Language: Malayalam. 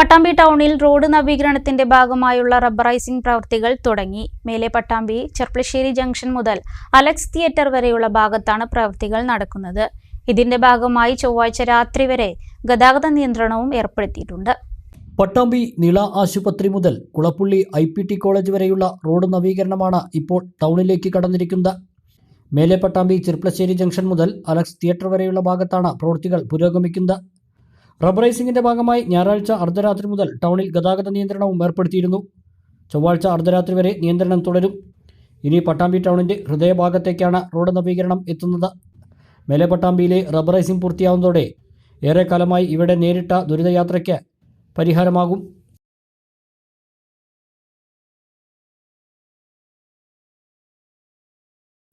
പട്ടാമ്പി ടൗണിൽ റോഡ് നവീകരണത്തിന്റെ ഭാഗമായുള്ള റബ്ബറൈസിംഗ് പ്രവൃത്തികൾ തുടങ്ങി. മേലെ പട്ടാമ്പി ചെർപ്പളശ്ശേരി ജംഗ്ഷൻ മുതൽ അലക്സ് തിയേറ്റർ വരെയുള്ള ഭാഗത്താണ് പ്രവൃത്തികൾ നടക്കുന്നത്. ഇതിന്റെ ഭാഗമായി ചൊവ്വാഴ്ച രാത്രി വരെ ഗതാഗത നിയന്ത്രണവും ഏർപ്പെടുത്തിയിട്ടുണ്ട്. പട്ടാമ്പി നിള ആശുപത്രി മുതൽ Kulappully I P T college വരെയുള്ള റോഡ് നവീകരണമാണ് ഇപ്പോൾ ടൗണിലേക്ക് കടന്നിരിക്കുന്നത്. മേലെ പട്ടാമ്പി ചെർപ്പളശ്ശേരി ജംഗ്ഷൻ മുതൽ അലക്സ് തിയേറ്റർ വരെയുള്ള ഭാഗത്താണ് പ്രവൃത്തികൾ പുരോഗമിക്കുന്നത്. റബ്ബറൈസിംഗിന്റെ ഭാഗമായി ഞായറാഴ്ച അർദ്ധരാത്രി മുതൽ ടൗണിൽ ഗതാഗത നിയന്ത്രണവും ഏർപ്പെടുത്തിയിരുന്നു. ചൊവ്വാഴ്ച അർദ്ധരാത്രി വരെ നിയന്ത്രണം തുടരും. ഇനി പട്ടാമ്പി ടൗണിന്റെ ഹൃദയഭാഗത്തേക്കാണ് റോഡ് നവീകരണം എത്തുന്നത്. മേലെ പട്ടാമ്പിയിലെ റബ്ബറൈസിംഗ് പൂർത്തിയാവുന്നതോടെ ഏറെക്കാലമായി ഇവിടെ നേരിട്ട ദുരിതയാത്രയ്ക്ക് പരിഹാരമാകും.